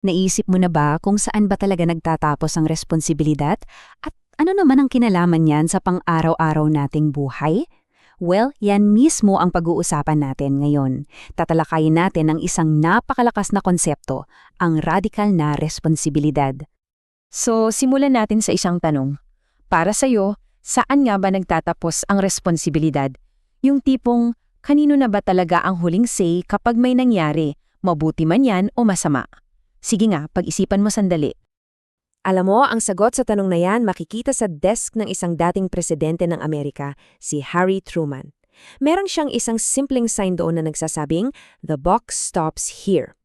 Naisip mo na ba kung saan ba talaga nagtatapos ang responsibilidad? At ano naman ang kinalaman niyan sa pang-araw-araw nating buhay? Well, yan mismo ang pag-uusapan natin ngayon. Tatalakayin natin ang isang napakalakas na konsepto, ang radical na responsibilidad. So, simulan natin sa isang tanong. Para sa'yo, saan nga ba nagtatapos ang responsibilidad? Yung tipong, kanino na ba talaga ang huling say kapag may nangyari, mabuti man yan o masama? Sige nga, pag-isipan mo sandali. Alam mo, ang sagot sa tanong na yan makikita sa desk ng isang dating presidente ng Amerika, si Harry Truman. Meron siyang isang simpleng sign doon na nagsasabing, The box stops here.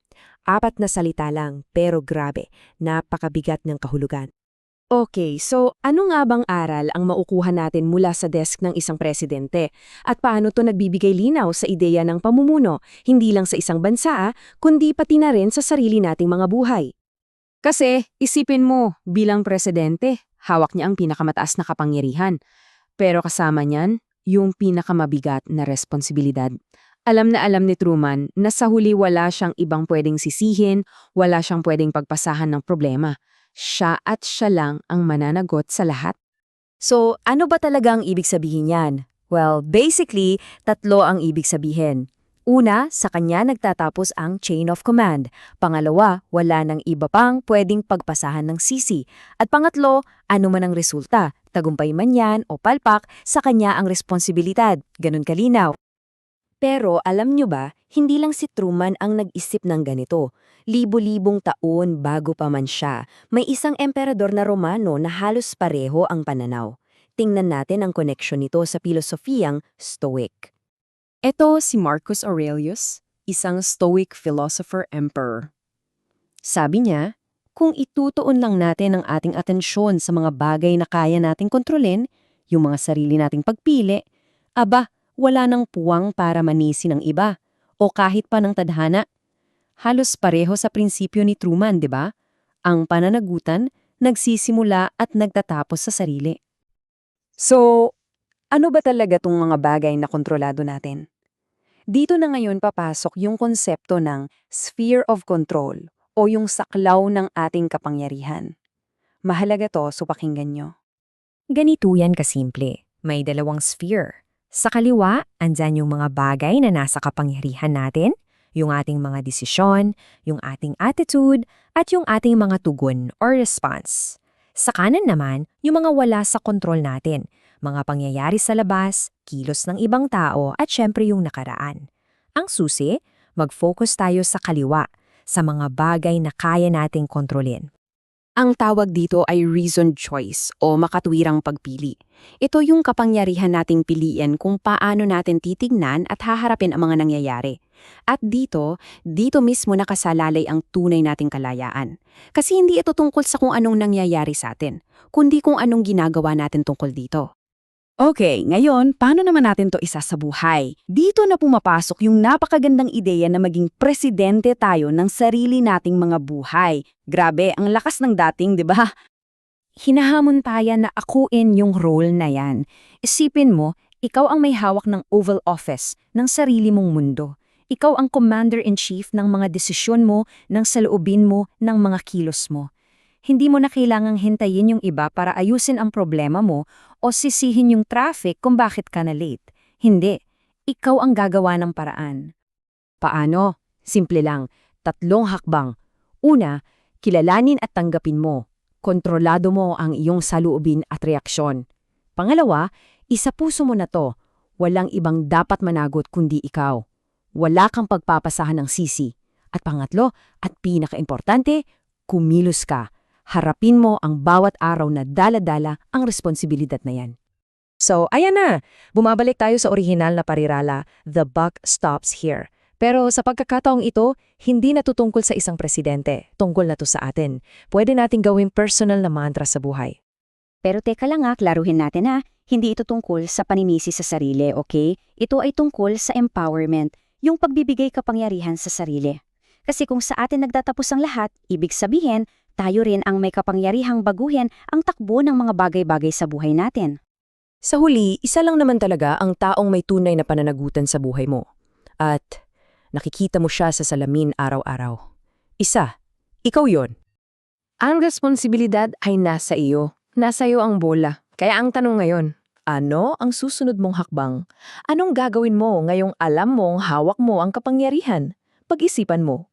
Apat na salita lang, pero grabe, napakabigat ng kahulugan. Okay, so ano nga bang aral ang maukuha natin mula sa desk ng isang presidente? At paano to nagbibigay linaw sa ideya ng pamumuno, hindi lang sa isang bansa, kundi pati na rin sa sarili nating mga buhay? Kasi, isipin mo, bilang presidente, hawak niya ang pinakamataas na kapangyarihan. Pero kasama niyan, yung pinakamabigat na responsibilidad. Alam na alam ni Truman na sa huli wala siyang ibang pwedeng sisihin, wala siyang pwedeng pagpasahan ng problema. Siya at siya lang ang mananagot sa lahat. So, ano ba talaga ang ibig sabihin yan? Well, basically, tatlo ang ibig sabihin. Una, sa kanya nagtatapos ang chain of command. Pangalawa, wala nang iba pang pwedeng pagpasahan ng sisi. At pangatlo, ano man ang resulta, tagumpay man yan o palpak, sa kanya ang responsibilidad. Ganun kalinaw. Pero alam nyo ba, hindi lang si Truman ang nag-isip ng ganito. Libo-libong taon bago pa man siya, may isang emperador na Romano na halos pareho ang pananaw. Tingnan natin ang koneksyon nito sa pilosofiyang Stoic. Ito si Marcus Aurelius, isang Stoic philosopher-emperor. Sabi niya, kung itutuon lang natin ang ating atensyon sa mga bagay na kaya nating kontrolin, yung mga sarili nating pagpili, aba, wala nang puwang para manisi ng iba, o kahit pa ng tadhana. Halos pareho sa prinsipyo ni Truman, di ba? Ang pananagutan, nagsisimula at nagtatapos sa sarili. So, ano ba talaga tong mga bagay na kontrolado natin? Dito na ngayon papasok yung konsepto ng sphere of control o yung saklaw ng ating kapangyarihan. Mahalaga to, so pakinggan nyo. Ganito yan kasimple. May dalawang sphere. Sa kaliwa, andyan yung mga bagay na nasa kapangyarihan natin, yung ating mga desisyon, yung ating attitude, at yung ating mga tugon or response. Sa kanan naman, yung mga wala sa kontrol natin, mga pangyayari sa labas, kilos ng ibang tao at syempre yung nakaraan. Ang susi, mag-focus tayo sa kaliwa, sa mga bagay na kaya nating kontrolin. Ang tawag dito ay reasoned choice o makatwirang pagpili. Ito yung kapangyarihan nating piliin kung paano natin titignan at haharapin ang mga nangyayari. At dito, dito mismo nakasalalay ang tunay nating kalayaan. Kasi hindi ito tungkol sa kung anong nangyayari sa atin, kundi kung anong ginagawa natin tungkol dito. Okay, ngayon, paano naman natin to isa sa buhay? Dito na pumapasok yung napakagandang ideya na maging presidente tayo ng sarili nating mga buhay. Grabe, ang lakas ng dating, di ba? Hinahamon tayo na akuin yung role na yan. Isipin mo, ikaw ang may hawak ng Oval Office ng sarili mong mundo. Ikaw ang commander-in-chief ng mga desisyon mo, ng saloobin mo, ng mga kilos mo. Hindi mo na kailangang hintayin yung iba para ayusin ang problema mo o sisihin yung traffic kung bakit ka na late. Hindi. Ikaw ang gagawa ng paraan. Paano? Simple lang. Tatlong hakbang. Una, kilalanin at tanggapin mo. Kontrolado mo ang iyong saluubin at reaksyon. Pangalawa, isa puso mo na to. Walang ibang dapat managot kundi ikaw. Wala kang pagpapasahan ng sisi. At pangatlo, at pinakaimportante, kumilos ka harapin mo ang bawat araw na dala-dala ang responsibilidad na yan. So, ayan na! Bumabalik tayo sa orihinal na parirala, The Buck Stops Here. Pero sa pagkakataong ito, hindi natutungkol sa isang presidente. Tungkol na to sa atin. Pwede nating gawing personal na mantra sa buhay. Pero teka lang nga, klaruhin natin ha, hindi ito tungkol sa paninisi sa sarili, okay? Ito ay tungkol sa empowerment, yung pagbibigay kapangyarihan sa sarili. Kasi kung sa atin nagtatapos ang lahat, ibig sabihin, tayo rin ang may kapangyarihang baguhin ang takbo ng mga bagay-bagay sa buhay natin. Sa huli, isa lang naman talaga ang taong may tunay na pananagutan sa buhay mo. At nakikita mo siya sa salamin araw-araw. Isa, ikaw yon. Ang responsibilidad ay nasa iyo. Nasa iyo ang bola. Kaya ang tanong ngayon, ano ang susunod mong hakbang? Anong gagawin mo ngayong alam mong hawak mo ang kapangyarihan? Pag-isipan mo